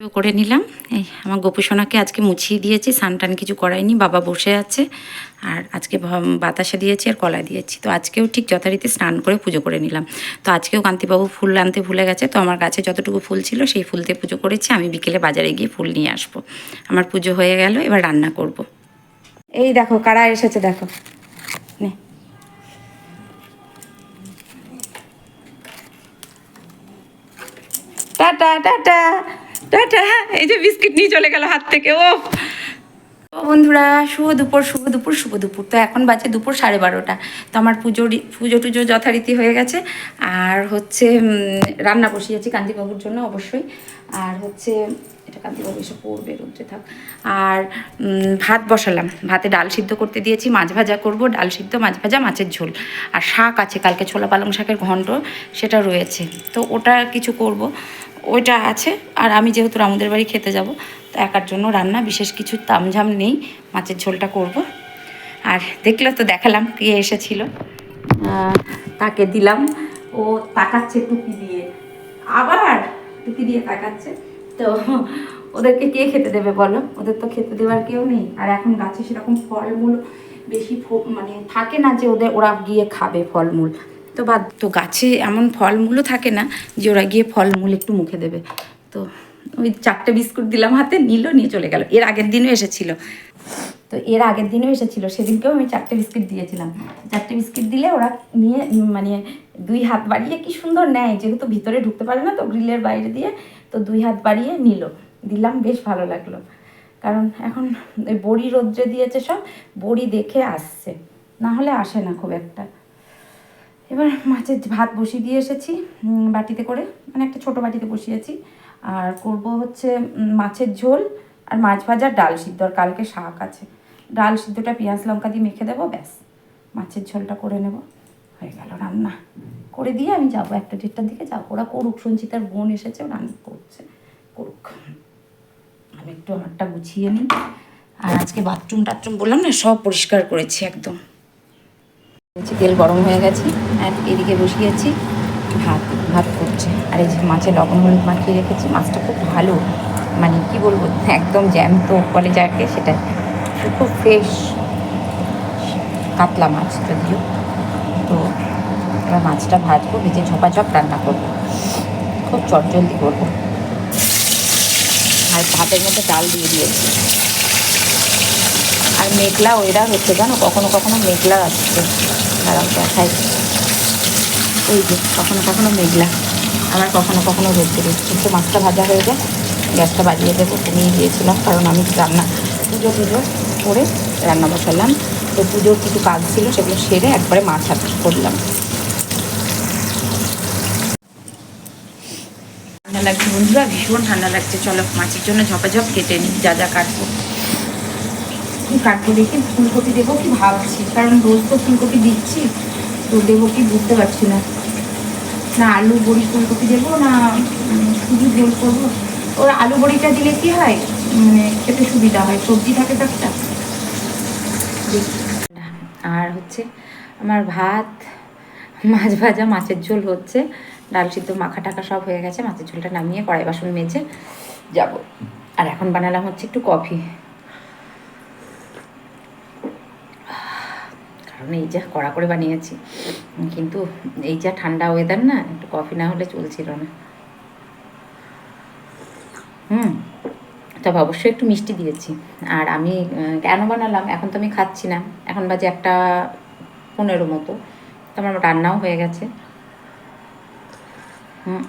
করে নিলাম। এই আমার গোপুসোনাকে আজকে মুছিয়ে দিয়েছি স্নান টান কিছু করাইনি বাবা বসে আছে। আর আজকে বাতাসা দিয়েছি আর কলা দিয়েছি। তো আজকেও ঠিক যথারীতি স্নান করে পুজো করে নিলাম। তো আজকেও কান্তিবাবু ফুল আনতে ভুলে গেছে, তো আমার গাছে যতটুকু ফুল ছিল সেই ফুল দিয়ে পুজো করেছি। আমি বিকেলে বাজারে গিয়ে ফুল নিয়ে আসব। আমার পুজো হয়ে গেল, এবার রান্না করব। এই দেখো, কারা এসেছে দেখো। Tata tata. টাটা, এই যে বিস্কিট নিয়ে চলে গেল হাত থেকে ও বন্ধুরা, শুভ দুপুর শুভ দুপুর শুভ দুপুর। তো এখন বাজে দুপুর সাড়ে বারোটা। তো আমার পুজো পুজো টুজো যথারীতি হয়ে গেছে। আর হচ্ছে রান্না বসিয়েছি কান্তিবাবুর জন্য অবশ্যই। আর হচ্ছে, এটা কান্তিবাবু এসে পড়বে, রোদ্রে থাক। আর ভাত বসালাম। ভাতে ডাল সিদ্ধ করতে দিয়েছি, মাছ ভাজা করব, ডাল সিদ্ধ, মাছ ভাজা, মাছের ঝোল। আর শাক আছে, কালকে ছোলা পালং শাকের ঘন্ট, সেটা রয়েছে। তো ওটা কিছু করব। ওইটা আছে। আর আমি যেহেতু রামুদের বাড়ি খেতে যাব, তো একার জন্য রান্না, বিশেষ কিছু তামঝাম নেই, মাছের ঝোলটা করব। আর দেখলে তো দেখালাম কে এসেছিল। তাকে দিলাম। ও তাকাচ্ছে টুপি দিয়ে। আবার টুপি দিয়ে তাকাচ্ছে। তো ওদেরকে কে খেতে দেবে বলো? ওদের তো খেতে দেওয়ার কেউ নেই। আর এখন গাছে সেরকম ফলমূল বেশি মানে থাকে না যে ওদের, ওরা গিয়ে খাবে ফলমূল। তো বাদ, তো গাছে এমন ফলমূলও থাকে না যে ওরা গিয়ে ফলমূল একটু মুখে দেবে। তো ওই চারটে বিস্কুট দিলাম হাতে, নিল, নিয়ে চলে গেল। এর আগের দিনও এসেছিল। তো এর আগের দিনও এসেছিল। সেদিনকেও আমি চারটে বিস্কিট দিয়েছিলাম। চারটে বিস্কিট দিলে ওরা নিয়ে মানে দুই হাত বাড়িয়ে কি সুন্দর নেয়। যেহেতু ভিতরে ঢুকতে পারে না, তো গ্রিলের বাইরে দিয়ে তো দুই হাত বাড়িয়ে নিল। দিলাম, বেশ ভালো লাগল। কারণ এখন ওই বড়ি রোদ্রে দিয়েছে সব, বড়ি দেখে আসছে। না হলে আসে না খুব একটা। এবার মাছের ভাত বসিয়ে দিয়ে এসেছি বাটিতে করে। মানে একটা ছোট বাটিতে বসিয়েছি। আর করব হচ্ছে মাছের ঝোল আর মাছ ভাজা ডাল সিদ্ধ। আর কালকে শাক আছে। ডাল সিদ্ধটা পেঁয়াজ লঙ্কা দিয়ে মেখে দেবো, ব্যাস। মাছের ঝোলটা করে নেব। হয়ে গেল রান্না। করে দিয়ে আমি যাব একটা দেড়টার দিকে যাব। ওরা করুক সঞ্চিতার বোন এসেছে রান্না করছে। করুক। আমি একটু আমারটা গুছিয়ে নিই। আর আজকে বাথরুম টাথরুম বললাম না, সব পরিষ্কার করেছি একদম। তেল গরম হয়ে গেছে আর এদিকে বসিয়েছি, ভাত ভাত করছে। আর এই যে মাছে লবণ হলুদ মাখিয়ে রেখেছি, মাছটা খুব ভালো মানে কি বলব, একদম জ্যান্ত বলে যাকে সেটা খুব ফ্রেশ কাতলা মাছ যদিও। তো এবার মাছটা ভাজবো, ভেজে ঝপাঝপ রান্না করব। খুব চটজলদি করব। আর ভাতের মধ্যে ডাল দিয়ে দিয়েছি। আর মেঘলা ওয়েদার হচ্ছে, জানো, কখনো কখনো মেঘলা আসছে। দাঁড়াও দেখাই ওই যে, কখনো কখনো মেঘলা। আবার কখনো কখনো রোদ বেরোচ্ছে তো মাছটা ভাজা হয়ে যায়, গ্যাসটা বাজিয়ে দেবো কমিয়ে দিয়েছিলাম কারণ আমি রান্না, পুজো টুজো করে রান্না বসালাম। তো পুজোর কিছু কাজ ছিল, সেগুলো সেরে একবারে মাছ হাত করলাম। ঠান্ডা লাগছে বন্ধুরা, ভীষণ ঠান্ডা লাগছে। চলো, মাছের জন্য ঝপাঝপ কেটে নিই, যা যা কাটবো। কাটবো দেখি, ফুলকপি দেবো কি ভাবছি? কারণ রোজ তো ফুলকপি দিচ্ছি, তো দেবো কি বুঝতে পারছি না। না আলু বড়ি ফুলকপি দেবো না শুধু ঝোল করব? ওর আলু বড়িটা দিলে কি হয়? মানে খেতে সুবিধা হয়, সবজি থাকে তো একটা। আর হচ্ছে আমার ভাত, মাছ ভাজা, মাছের ঝোল হচ্ছে। ডাল সিদ্ধ, মাখা টাকা সব হয়ে গেছে, মাছের ঝোলটা নামিয়ে কড়াই বাসন মেজে যাব। আর এখন বানালাম হচ্ছে একটু কফি। কারণ এই যা কড়া করে বানিয়েছি। কিন্তু এই যা ঠান্ডা ওয়েদার না, একটু কফি না হলে চলছিল না। হুম, তবে অবশ্যই একটু মিষ্টি দিয়েছি। আর আমি কেন বানালাম? এখন তো আমি খাচ্ছি না। এখন বাজে একটা পনেরো মতো। তো আমার রান্নাও হয়ে গেছে। হুম,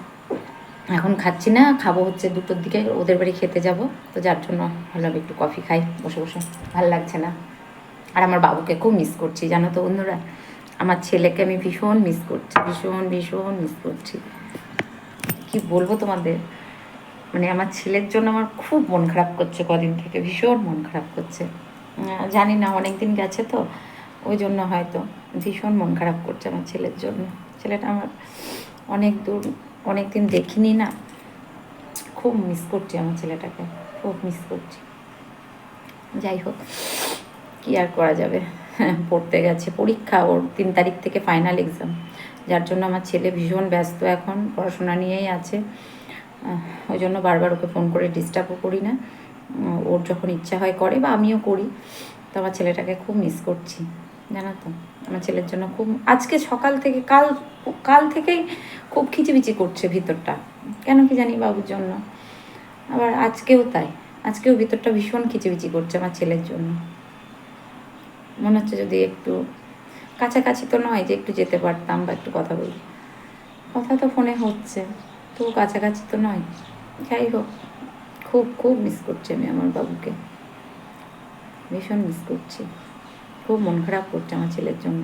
এখন খাচ্ছি না, খাব হচ্ছে দুটোর দিকে। ওদের বাড়ি খেতে যাব। তো যার জন্য ভাবলাম একটু কফি খাই, বসে বসে। ভালো লাগছে না। আর আমার বাবুকে খুব মিস করছি, জানো তো বন্ধুরা? আমার ছেলেকে আমি ভীষণ মিস করছি, ভীষণ ভীষণ মিস করছি। কি বলব তোমাদের? মানে আমার ছেলের জন্য আমার খুব মন খারাপ করছে কদিন থেকে, ভীষণ মন খারাপ করছে। জানি না অনেক দিন গেছে তো, ওই জন্য হয়তো ভীষণ মন খারাপ করছে আমার ছেলের জন্য। ছেলেটা আমার অনেক দূর অনেক দিন দেখিনি না, খুব মিস করছি আমার ছেলেটাকে, খুব মিস করছি। যাই হোক। কি আর করা যাবে? পড়তে গেছে। পরীক্ষা ওর তিন তারিখ থেকে ফাইনাল এক্সাম যার জন্য আমার ছেলে ভীষণ ব্যস্ত এখন, পড়াশোনা নিয়েই আছে। ওই জন্য বারবার ওকে ফোন করে ডিস্টার্বও করি না। ওর যখন ইচ্ছা হয় করে বা আমিও করি। তো আমার ছেলেটাকে খুব মিস করছি, জানো তো? আমার ছেলের জন্য খুব, আজকে সকাল থেকে, কাল কাল থেকেই খুব খিচিবিচি করছে ভিতরটা। কেন কি জানি বাবুর জন্য। আবার আজকেও তাই। আজকেও ভিতরটা ভীষণ খিচিবিচি করছে আমার ছেলের জন্য। মনে হচ্ছে যদি একটু কাছাকাছি তো নয় যে একটু যেতে পারতাম বা একটু কথা বলি। কথা তো ফোনে হচ্ছে তো কাছাকাছি তো নয়। যাই হোক, খুব খুব মিস করছি আমি আমার বাবুকে। ভীষণ মিস করছি। খুব মন খারাপ করছে আমার ছেলের জন্য।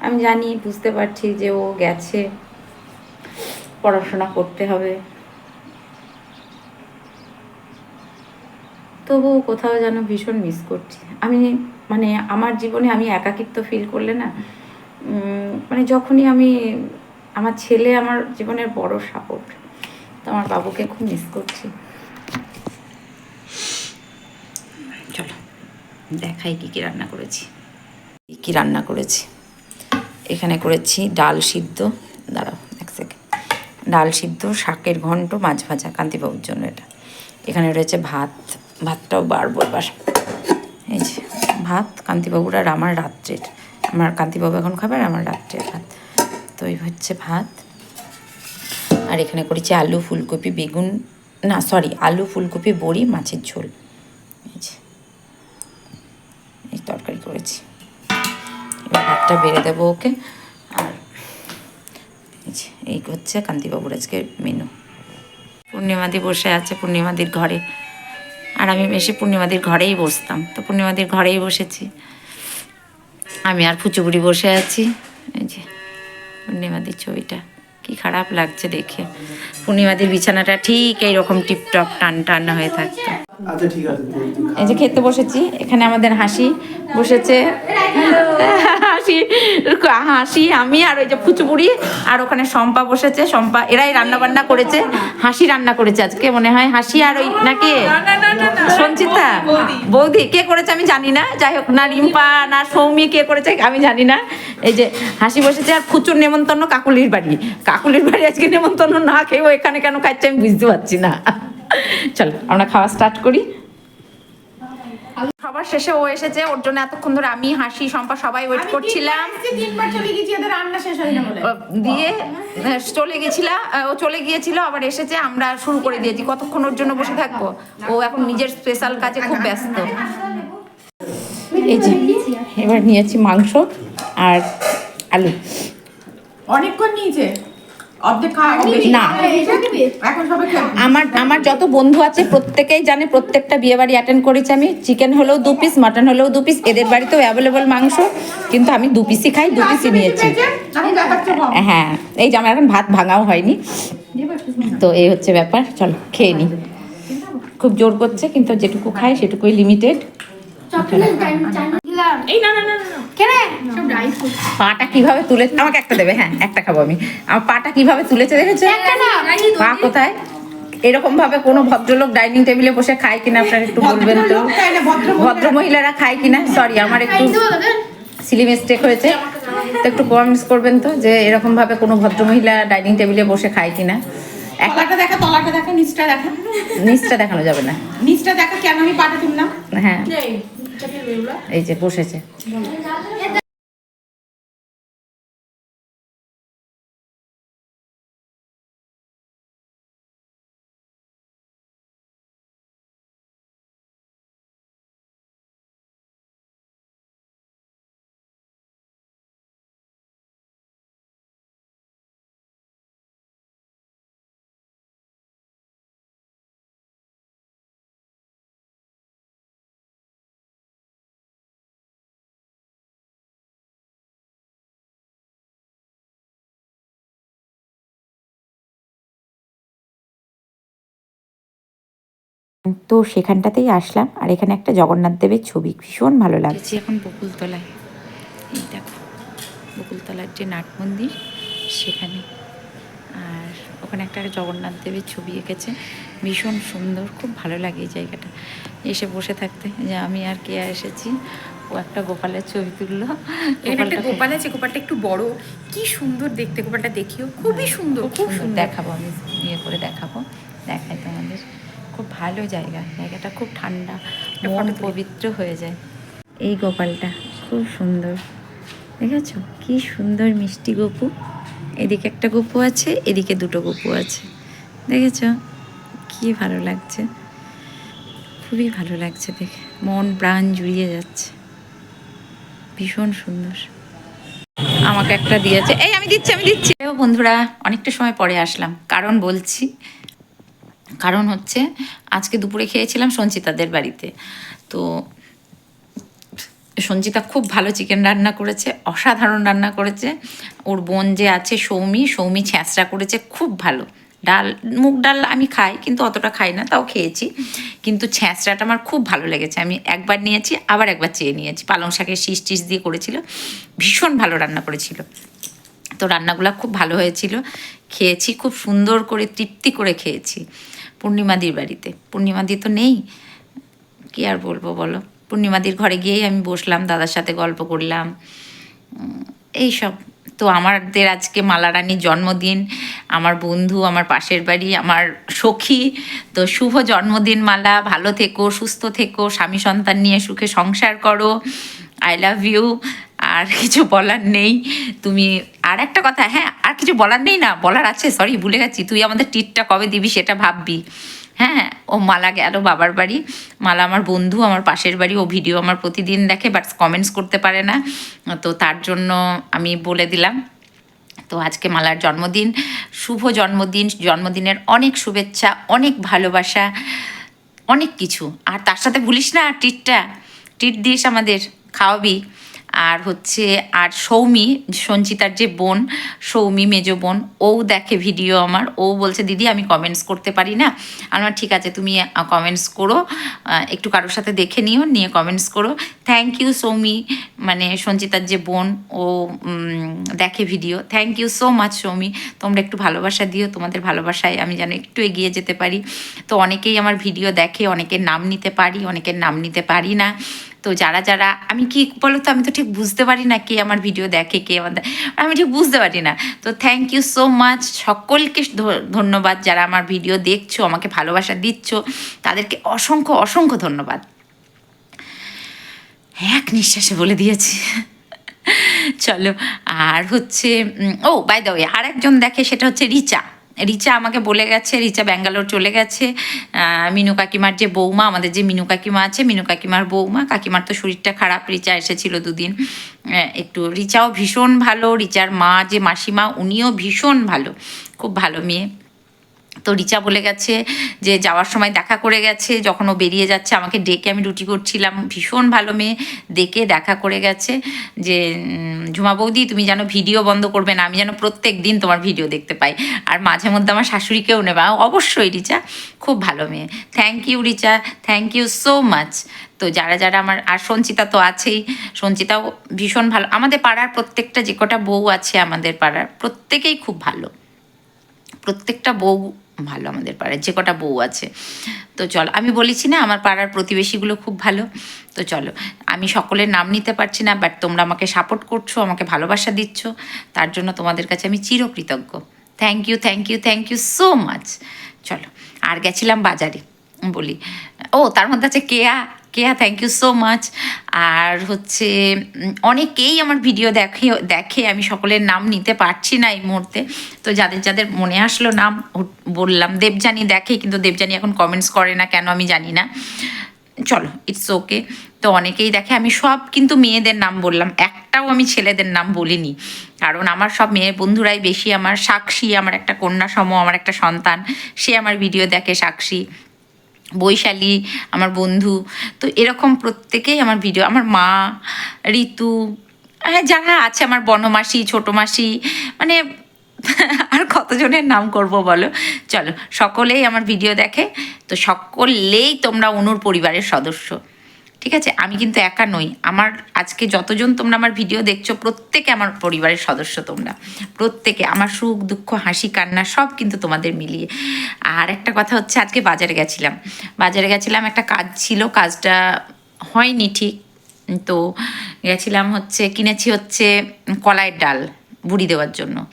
আমি জানি, বুঝতে পারছি যে ও গেছে, পড়াশোনা করতে হবে। তবু কোথাও যেন ভীষণ মিস করছি। আমি মানে আমার জীবনে আমি একাকিত্ব ফিল করলে না মানে যখনই আমি, আমার ছেলে আমার জীবনের বড় সাপোর্ট তো আমার বাবুকে খুব মিস করছি। চলো, দেখাই কি কি রান্না করেছি। কি কি রান্না করেছি। এখানে করেছি ডাল সিদ্ধ, দাঁড়াও এক সেকেন্ড ডাল সিদ্ধ, শাকের ঘন্ট, মাছ ভাজা, কান্তিবাবুর জন্য এটা। এখানে রয়েছে ভাত ভাতটাও বাড়বো এবার। এই যে ভাত, কান্তিবাবুর আর আমার রাত্রের। আমার কান্তিবাবু এখন খাবে আর আমার রাত্রের ভাত। তো এই হচ্ছে ভাত। আর এখানে করেছি আলু, ফুলকপি, বেগুন, না সরি আলু, ফুলকপি, বড়ি, মাছের ঝোল। এই যে এই তরকারি করেছি। এবার ভাতটা বেড়ে দেবো ওকে। আর এই হচ্ছে কান্তিবাবুর আজকে মেনু পূর্ণিমাদি বসে আছে, পূর্ণিমাদির ঘরে। আর আমি বেশি পূর্ণিমাদির ঘরেই বসতাম। তো পূর্ণিমাদির ঘরেই বসেছি। আমি আর ফুচুবুড়ি বসে আছি। এই যে পূর্ণিমাদির ছবিটা। কি খারাপ লাগছে দেখে। পূর্ণিমাদির বিছানাটা ঠিক এইরকম টিপটপ টান টান হয়ে থাকতো। আচ্ছা। এই যে খেতে বসেছি। এখানে আমাদের হাসি। বসেছে। হাসি হাসি আমি আর ওই যে ফুচুপুরি আর ওখানে শম্পা বসেছে। শম্পা এরাই রান্না বান্না করেছে। হাসি রান্না করেছে আজকে মনে হয়। হাসি আর ওই নাকি? সঞ্চিতা? বৌদি। কে করেছে আমি জানি না। যাই হোক না রিম্পা না সৌমি কে করেছে আমি জানি না। এই যে হাসি বসেছে আর ফুচুর নেমন্তন্ন কাকুলির বাড়ি। কাকুলির বাড়ি আজকে নেমন্তন্ন না খেয়েও এখানে কেন খাচ্ছে আমি বুঝতে পারছি না। চলো আমরা খাওয়া স্টার্ট করি। সবার শেষে ও এসেছে ওর জন্য এতক্ষণ ধরে আমি হাসি সম্পা সবাই ওয়েট করছিলাম। দিয়ে চলে গেছিলাম ও চলে গিয়েছিল আবার এসেছে আমরা শুরু করে দিয়েছি। কতক্ষণ ওর জন্য বসে থাকব? ও এখন নিজের স্পেশাল কাজে খুব ব্যস্ত। এই যে এবার নিয়েছি মাংস আর আলু। অনেকক্ষণ নিয়েছে? অর্ধেক না। আমার আমার যত বন্ধু আছে প্রত্যেকেই জানে প্রত্যেকটা বিয়ে বাড়ি অ্যাটেন্ড করেছি আমি। চিকেন হলেও দু পিস মাটন হলেও দু পিস এদের বাড়িতেও অ্যাভেলেবল মাংস। কিন্তু আমি দু পিসই খাই দু পিসই নিয়েছি। হ্যাঁ এই যে আমার এখন ভাত ভাঙাও হয়নি। তো এই হচ্ছে ব্যাপার। চলো খেয়ে নি। খুব জোর করছে কিন্তু যেটুকু খাই সেটুকুই লিমিটেড এই না না না না সব রাইস পাটা কীভাবে তুলে আমাকে একটা দেবে হ্যাঁ একটা খাব আমি। আমার পাটা কীভাবে তুলেছে দেখেছ? পা কোথায়? এরকম ভাবে কোনো ভদ্রলোক ডাইনিং টেবিলে বসে খায় কিনা আপনারা একটু বলবেন তো। ভদ্র- মহিলারা খায় কিনা? সরি আমার একটু সিলি মিস্টেক হয়েছে। তো একটু কমেন্টস করবেন তো যে এরকম ভাবে কোনো ভদ্র মহিলা ডাইনিং টেবিলে বসে খায় কিনা? একটা দেখা তলাটা দেখা নিচটা দেখা। নিচটা দেখানো যাবে না। নিচটা দেখা কেন আমি পাটা তুললাম? হ্যাঁ। এই যে বসেছে। তো সেখানটাতেই আসলাম। আর এখানে একটা জগন্নাথ দেবের ছবি ভীষণ ভালো লাগছে। এখন বকুলতলায়। এই দেখো বকুলতলার যে নাট মন্দির সেখানে। আর ওখানে একটা জগন্নাথ দেবের ছবি এঁকেছে। ভীষণ সুন্দর খুব ভালো লাগে এই জায়গাটা। এসে বসে থাকতে যে আমি আর কে এসেছি? ও একটা গোপালের ছবি তুললো। এখানে একটা গোপাল আছে গোপালটা একটু বড়। কি সুন্দর দেখতে গোপালটা দেখিও। খুবই সুন্দর খুব সুন্দর। সুন্দর। দেখাবো আমি ইয়ে করে দেখাবো। দেখায় তোমাদের। খুব ভালো জায়গা। জায়গাটা খুব ঠান্ডা মন পবিত্র হয়ে যায়। এই গোপালটা খুব সুন্দর। দেখেছ? কি সুন্দর মিষ্টি গপু। এদিকে একটা গপু আছে এদিকে দুটো গপু আছে। দেখেছ? কি ভালো লাগছে। খুবই ভালো লাগছে দেখে। মন প্রাণ জুড়িয়ে যাচ্ছে। ভীষণ সুন্দর। আমাকে একটা দিয়েছে। এই আমি দিচ্ছি আমি দিচ্ছি। বন্ধুরা অনেকটা সময় পরে আসলাম। কারণ বলছি কারণ হচ্ছে আজকে দুপুরে খেয়েছিলাম সঞ্চিতাদের বাড়িতে। তো সঞ্চিতা খুব ভালো চিকেন রান্না করেছে, অসাধারণ রান্না করেছে। ওর বোন যে আছে সৌমি সৌমি ছ্যাঁচড়া করেছে, খুব ভালো। ডাল, মুগ ডাল আমি খাই, কিন্তু অতটা খাই না, তাও খেয়েছি। কিন্তু ছ্যাঁচড়াটা আমার খুব ভালো লেগেছে। আমি একবার নিয়েছি, আবার একবার চেয়ে নিয়েছি। পালং শাকের শীষ টিস দিয়ে করেছিল, ভীষণ ভালো রান্না করেছিল। তো রান্নাগুলো খুব ভালো হয়েছিল। খেয়েছি, খুব সুন্দর করে, তৃপ্তি করে খেয়েছি। পূর্ণিমাদির বাড়িতে। পূর্ণিমাদি তো নেই। কি আর বলব বলো? পূর্ণিমাদির ঘরে গিয়েই আমি বসলাম দাদার সাথে গল্প করলাম। উম, এইসব তো আমাদের আজকে মালারানীর জন্মদিন আমার বন্ধু আমার পাশের বাড়ি আমার সখী। তো শুভ জন্মদিন মালা ভালো থেকো সুস্থ থেকো স্বামী সন্তান নিয়ে সুখে সংসার করো। আই লাভ ইউ আর কিছু বলার নেই। তুমি আর একটা কথা হ্যাঁ আর কিছু বলার নেই না, বলার আছে সরি ভুলে গেছি। তুই আমাদের টিটটা কবে দিবি সেটা ভাববি। হ্যাঁ ও মালা গেল বাবার বাড়ি। মালা আমার বন্ধু, আমার পাশের বাড়ি, ও ভিডিও আমার প্রতিদিন দেখে বাট কমেন্টস করতে পারে না। তো তার জন্য আমি বলে দিলাম। তো আজকে মালার জন্মদিন, শুভ জন্মদিন, জন্মদিনের অনেক শুভেচ্ছা, অনেক ভালোবাসা, অনেক কিছু। আর তার সাথে ভুলিস না টিটটা টিট দিস আমাদের। খাওয়াবি। আর হচ্ছে আর সৌমি সঞ্চিতার যে বোন সৌমি মেজ বোন ও দেখে ভিডিও আমার। ও বলছে দিদি আমি কমেন্টস করতে পারি না। আমি বললাম, ঠিক আছে তুমি কমেন্টস করো। একটু কারোর সাথে দেখে নিও নিয়ে কমেন্টস করো। Thank you Soumi. মানে সঞ্চিতার যে বোন ও দেখে video. Thank you so much Soumi. তোমরা একটু ভালোবাসা দিও। তোমাদের ভালোবাসায় আমি যেন একটু এগিয়ে যেতে পারি। তো অনেকেই আমার ভিডিও দেখে অনেকের নাম নিতে পারি অনেকের নাম নিতে পারি না। তো যারা যারা, আমি কি বলো তো, আমি তো ঠিক বুঝতে পারি না কে আমার ভিডিও দেখে, কে আমার দে- আমি ঠিক বুঝতে পারি না। তো থ্যাংক ইউ সো মাচ সকলকে ধন্যবাদ যারা আমার ভিডিও দেখছ, আমাকে ভালোবাসা দিচ্ছ, তাদেরকে অসংখ্য অসংখ্য ধন্যবাদ। এক নিঃশ্বাসে বলে দিয়েছি। চলো, আর হচ্ছে ও বাই দ্য ওয়ে আর একজন দেখে, সেটা হচ্ছে রিচা। রিচা আমাকে বলে গেছে, রিচা ব্যাঙ্গালোর চলে গেছে। মিনু কাকিমার যে বৌমা, আমাদের যে মিনু কাকিমা আছে, মিনু কাকিমার বৌমা, কাকিমার তো শরীরটা খারাপ, রিচা এসেছিল দুদিন। একটু রিচাও ভীষণ ভালো, রিচার মা যে মাসিমা, উনিও ভীষণ ভালো, খুব ভালো মেয়ে। তো রিচা বলে গেছে যে যাওয়ার সময় দেখা করে গেছে, যখন ও বেরিয়ে যাচ্ছে আমাকে ডেকে আমি রুটি করছিলাম। ভীষণ ভালো মেয়ে, ডেকে দেখা করে গেছে যে ঝুমা বৌদি, তুমি যেন ভিডিও বন্ধ করবে না, আমি যেন প্রত্যেক দিন তোমার ভিডিও দেখতে পাই। আর মাঝে মধ্যে আমার শাশুড়িকেও নেবা, অবশ্যই রিচা, খুব ভালো মেয়ে। Thank you Richa thank you so much তো যারা যারা আমার, আর সঞ্চিতা তো আছেই, সঞ্চিতাও ভীষণ ভালো। আমাদের পাড়ার প্রত্যেকটা যে কটা বউ আছে আমাদের পাড়ার, প্রত্যেকেই খুব ভালো। প্রত্যেকটা বউ ভালো আমাদের পাড়ায় যে কটা বউ আছে। তো চলো, আমি বলেছি না, আমার পাড়ার প্রতিবেশীগুলো খুব ভালো। তো চলো, আমি সকলের নাম নিতে পারছি না বাট তোমরা আমাকে সাপোর্ট করছ, আমাকে ভালোবাসা দিচ্ছ। তার জন্য তোমাদের কাছে আমি চিরকৃতজ্ঞ। Thank you thank you thank you so much চলো, আর গেছিলাম বাজারে, বলি। ও, তার মধ্যে আছে Keya. Keya thank you so much আর হচ্ছে অনেকেই আমার ভিডিও দেখে দেখে আমি সকলের নাম নিতে পারছি না এই মুহূর্তে। তো যাদের যাদের মনে আসলো নাম বললাম দেবজানি দেখে, কিন্তু দেবজানি এখন কমেন্টস করে না, কেন আমি জানি না। চলো ইটস ওকে তো অনেকেই দেখে, আমি সব কিন্তু মেয়েদের নাম বললাম, একটাও আমি ছেলেদের নাম বলিনি। কারণ আমার সব মেয়ে বন্ধুরাই বেশি, আমার সাক্ষী, আমার একটা কন্যা সম আমার একটা সন্তান, সে আমার ভিডিও দেখে সাক্ষী। বৈশালী, আমার বন্ধু, তো এরকম প্রত্যেকেই আমার ভিডিও আমার মা, ঋতু হ্যাঁ যারা আছে আমার বনমাসি ছোটো মাসি মানে আর কতজনের নাম করব বলো? চলো, সকলেই আমার ভিডিও দেখে, তো সকলেই তোমরা অনুর পরিবারের সদস্য। ঠিক আছে? আমি কিন্তু একা নই। আমার আজকে যতজন তোমরা আমার ভিডিও দেখছ, প্রত্যেকে আমার পরিবারের সদস্য তোমরা। প্রত্যেকে। আমার সুখ, দুঃখ, হাসি, কান্না সব কিন্তু তোমাদের মিলিয়ে। আর একটা কথা হচ্ছে, আজকে বাজারে গেছিলাম। বাজারে গেছিলাম, একটা কাজ ছিল, কাজটা হয়নি ঠিক। তো গেছিলাম হচ্ছে, কিনেছি হচ্ছে কলাইয়ের ডাল বুড়ি দেওয়ার জন্য।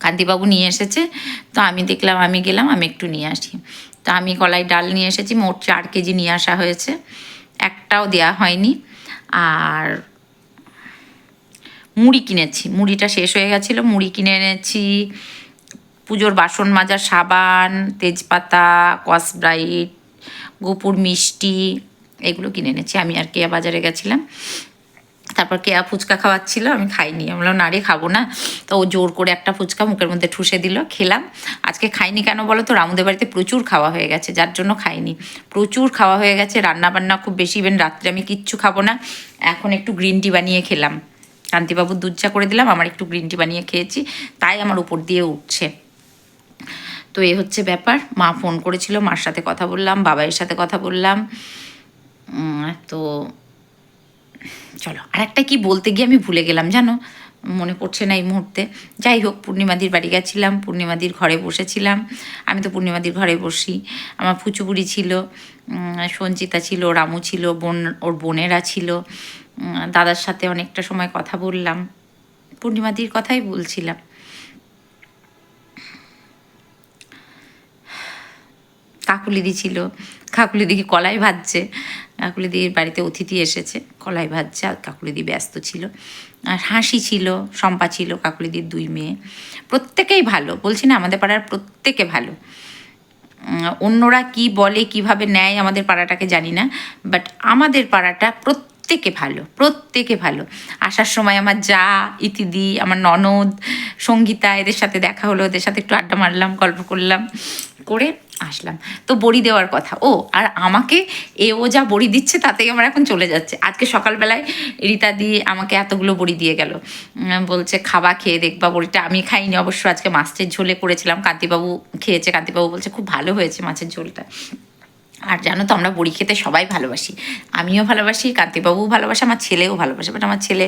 কান্তিবাবু নিয়ে এসেছে। তো আমি দেখলাম, আমি গেলাম, আমি একটু নিয়ে আসি। তো আমি কলাই ডাল নিয়ে এসেছি, মোট চার কেজি নিয়ে আসা হয়েছে। একটাও দেয়া হয়নি। আর মুড়ি কিনেছি। মুড়িটা শেষ হয়ে গেছিল। মুড়ি কিনে এনেছি। পুজোর বাসন মাজার সাবান, তেজপাতা কসব্রাইট গোপুর মিষ্টি, এগুলো কিনে এনেছি। আমি আর কেয়া বাজারে গেছিলাম। তারপর কেয়া ফুচকা খাওয়াচ্ছিল, আমি খাইনি। আমি বললাম, না রে, খাব না। তো ও জোর করে একটা ফুচকা মুখের মধ্যে ঠুসে দিল, খেলাম। আজকে খাইনি কেন বলো তো রামুদের বাড়িতে প্রচুর খাওয়া হয়ে গেছে, যার জন্য খাইনি। প্রচুর খাওয়া হয়ে গেছে রান্না বান্না খুব বেশি, ইভেন রাত্রে আমি কিচ্ছু খাব না। এখন একটু গ্রিন টি বানিয়ে খেলাম। কান্তিবাবুর দুধ করে দিলাম, আমার একটু গ্রিন টি বানিয়ে খেয়েছি, তাই আমার উপর দিয়ে উঠছে। তো এ হচ্ছে ব্যাপার। মা ফোন করেছিল, মার সাথে কথা বললাম বাবাইয়ের সাথে কথা বললাম। তো চলো আর একটা কি বলতে গিয়ে আমি ভুলে গেলাম, জানো? মনে পড়ছে না এই মুহূর্তে। যাই হোক, পূর্ণিমাদির বাড়ি গেছিলাম, পূর্ণিমাদির ঘরে বসেছিলাম। আমি তো পূর্ণিমাদির ঘরে বসি। আমার ফুচুপুরি ছিল সঞ্চিতা ছিল, রামু ছিল, বোন, ওর বোনেরা ছিল। দাদার সাথে অনেকটা সময় কথা বললাম। পূর্ণিমাদির কথাই বলছিলাম। কাকুলিদি ছিল। কাকুলিদি কি কলাই ভাজছে। কাকুলিদির বাড়িতে অতিথি এসেছে, কলাই ভাজছে আর কাকুলিদি ব্যস্ত ছিল। আর হাসি ছিল, শম্পা ছিল কাকুলিদির দুই মেয়ে। প্রত্যেকেই ভালো, বলছি না, আমাদের পাড়ার প্রত্যেকে ভালো। অন্যরা কি বলে, কীভাবে নেয় আমাদের পাড়াটাকে জানি না বাট আমাদের পাড়াটা প্রত্যেকে ভালো প্রত্যেকে ভালো। আসার সময় আমার যা ইতিদি, আমার ননদ, সঙ্গীতা, এদের সাথে দেখা হলো, ওদের সাথে একটু আড্ডা মারলাম, গল্প করলাম। করে আসলাম। তো বড়ি দেওয়ার কথা। ও, আর আমাকে এ ও যা বড়ি দিচ্ছে তাতেই আমার এখন চলে যাচ্ছে। আজকে সকালবেলায় রিতা দিয়ে আমাকে এতগুলো বড়ি দিয়ে গেল। বলছে, খাবা, খেয়ে দেখবা, বড়িটা আমি খাইনি অবশ্য। আজকে মাছের ঝোলে করেছিলাম। কান্তিবাবু খেয়েছে। কান্তিবাবু বলছে, খুব ভালো হয়েছে মাছের ঝোলটা। আর জানো তো আমরা বড়ি খেতে সবাই ভালোবাসি। আমিও ভালোবাসি, কান্তিবাবুও ভালোবাসে, আমার ছেলেও ভালোবাসে বাট আমার ছেলে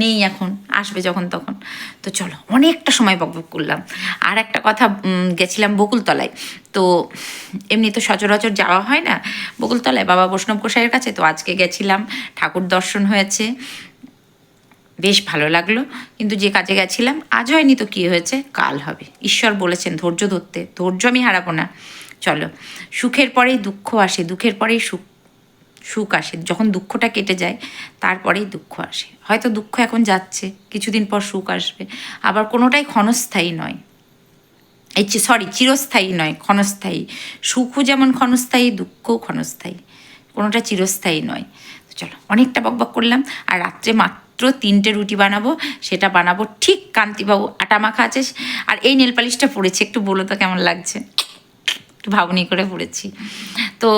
নেই এখন, আসবে যখন তখন। তো চলো, অনেকটা সময় বকবক করলাম। আর একটা কথা গেছিলাম বকুলতলায়। তো এমনি তো সচরাচর যাওয়া হয় না বকুলতলায়, বাবা বৈষ্ণব গোসাইয়ের কাছে। তো আজকে গেছিলাম, ঠাকুর দর্শন হয়েছে। বেশ ভালো লাগল, কিন্তু যে কাজে গেছিলাম, আজ হয়নি তো কী হয়েছে, কাল হবে। ঈশ্বর বলেছেন, ধৈর্য ধরতে, ধৈর্য আমি হারাবো না। চলো। সুখের পরেই দুঃখ আসে, দুঃখের পরেই সুখ সুখ আসে। যখন দুঃখটা কেটে যায়, তারপরেই দুঃখ আসে। হয়তো দুঃখ এখন যাচ্ছে, কিছুদিন পর সুখ আসবে। আবার কোনোটাই ক্ষণস্থায়ী নয়। এই সরি চিরস্থায়ী নয়, ক্ষণস্থায়ী। সুখও যেমন ক্ষণস্থায়ী, দুঃখও ক্ষণস্থায়ী। কোনোটা চিরস্থায়ী নয়। তো চলো, অনেকটা বকবক করলাম। আর রাত্রে মাত্র তিনটে রুটি বানাবো, সেটা বানাবো ঠিক, কান্তিবাবু আটা মাখা আছে। আর এই নেল পালিশটা পড়েছে, একটু বলো তো কেমন লাগছে? একটু ভাবনি করে পড়েছি তো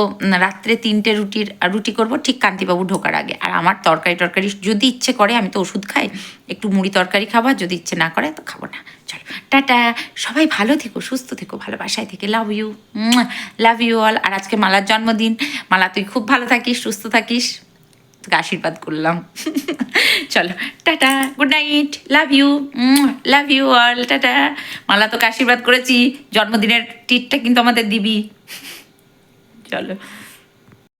রাত্রে তিনটে রুটির রুটি করব ঠিক কান্তিবাবু ঢোকার আগে। আর আমার তরকারি টরকারি যদি ইচ্ছে করে, আমি তো ওষুধ খাই, একটু মুড়ি তরকারি খাবার যদি ইচ্ছে না করে, তো খাব না। চলো, টাটা, সবাই ভালো থেকো, সুস্থ থেকো, ভালোবাসায় থেকে। Love you love you all আর আজকে মালার জন্মদিন। মালা, তুই খুব ভালো থাকিস, সুস্থ থাকিস। আশীর্বাদ করলাম। চলো, tata good night love you love you all tata. Mala, তোকে আশীর্বাদ করেছি, জন্মদিনের টিটটা কিন্তু আমাদের দিবি। চলো।